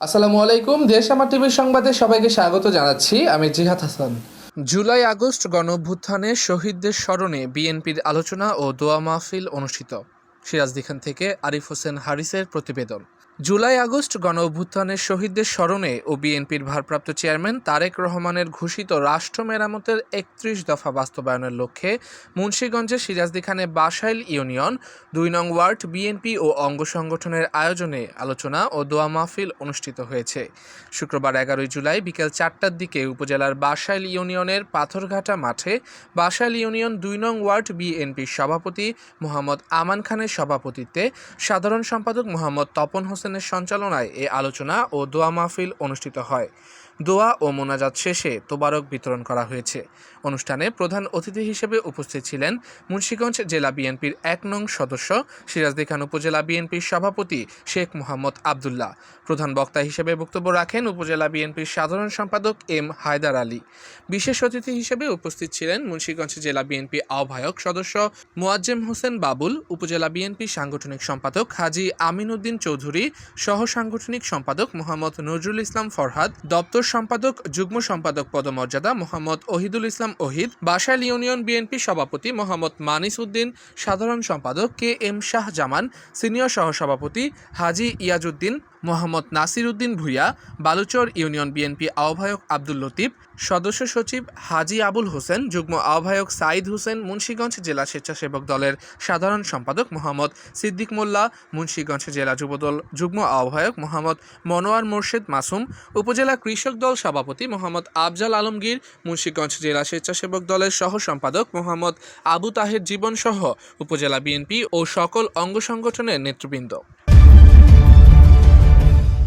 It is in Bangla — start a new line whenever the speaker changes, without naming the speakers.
আসসালামু আলাইকুম, দেশ আমার টিভির সংবাদে সবাইকে স্বাগত জানাচ্ছি। আমি জিহাদ হাসান। জুলাই আগস্ট গণ অভ্যুত্থানে শহীদদের স্মরণে বিএনপির আলোচনা ও দোয়া মাহফিল অনুষ্ঠিত। সিরাজদিখান থেকে আরিফ হোসেন হারিসের প্রতিবেদন। জুলাই আগস্ট গণ অভ্যুত্থানের শহীদদের স্মরণে ও বিএনপির ভারপ্রাপ্ত চেয়ারম্যান তারেক রহমানের ঘোষিত রাষ্ট্র মেরামতের একত্রিশ দফা বাস্তবায়নের লক্ষ্যে মুন্সীগঞ্জের সিরাজদি খানে বাসাইল ইউনিয়ন, দুই নং ওয়ার্ড, বিএনপি ও অঙ্গ সংগঠনের আয়োজনে আলোচনা ও দোয়া মাহফিল অনুষ্ঠিত হয়েছে। শুক্রবার এগারোই জুলাই বিকেল চারটার দিকে উপজেলার বাসাইল ইউনিয়নের পাথরঘাটা মাঠে বাসাইল ইউনিয়ন, দুই নং ওয়ার্ড, বিএনপির সভাপতি মোহাম্মদ আমান খানের সভাপতিত্বে সাধারণ সম্পাদক মোহাম্মদ তপন হোসেনের সঞ্চালনায় এ আলোচনা ও দোয়া মাহফিল অনুষ্ঠিত হয়। দোয়া ও মোনাজাত শেষে তোবারক বিতরণ করা হয়েছে। অনুষ্ঠানে প্রধান অতিথি হিসেবে উপস্থিত ছিলেন মুন্সীগঞ্জ জেলা বিএনপির এক নং সদস্য সিরাজদি খান উপজেলা বিএনপির সভাপতি শেখ মোহাম্মদ আবদুল্লাহ। প্রধান বক্তা হিসেবে বক্তব্য রাখেন উপজেলা বিএনপির সাধারণ সম্পাদক এম হায়দার আলী। বিশেষ অতিথি হিসেবে উপস্থিত ছিলেন মুন্সীগঞ্জ জেলা বিএনপি আহ্বায়ক সদস্য মোয়াজ্জেম হোসেন বাবুল, উপজেলা বিএনপি সাংগঠনিক সম্পাদক হাজি আমিন উদ্দিন চৌধুরী সহ সাংগঠনিক সম্পাদক মোহাম্মদ নজরুল ইসলাম ফরহাদ, দপ্তর সম্পাদক, যুগ্ম সম্পাদক পদমর্যাদা মোহাম্মদ ওহিদুল ইসলাম ওহিদ, বাসাইল ইউনিয়ন বিএনপি সভাপতি মোহাম্মদ মানিস উদ্দিন, সাধারণ সম্পাদক K M Shah Zaman senior সহসভাপতি হাজি ইয়াজউদ্দিন, মোহাম্মদ নাসির উদ্দিন ভুইয়া, বালুচর ইউনিয়ন বিএনপি আহ্বায়ক আব্দুল লতিফ, সদস্য সচিব হাজি আবুল হোসেন, যুগ্ম আহ্বায়ক সাইদ হোসেন, মুন্সীগঞ্জ জেলা স্বেচ্ছাসেবক দলের সাধারণ সম্পাদক মোহাম্মদ সিদ্দিক মোল্লা, মুন্সীগঞ্জ জেলা যুবদল, যুগ্ম আহ্বায়ক মোহাম্মদ মনোয়ার মোর্শেদ মাসুম, উপজেলা কৃষক দল সভাপতি মোহাম্মদ আফজাল আলমগীর, মুন্সীগঞ্জ জেলা স্বেচ্ছাসেবক দলের সহ সম্পাদক মোহাম্মদ আবু তাহের জীবনসহ উপজেলা বিএনপি ও সকল অঙ্গ সংগঠনের নেতৃবৃন্দ।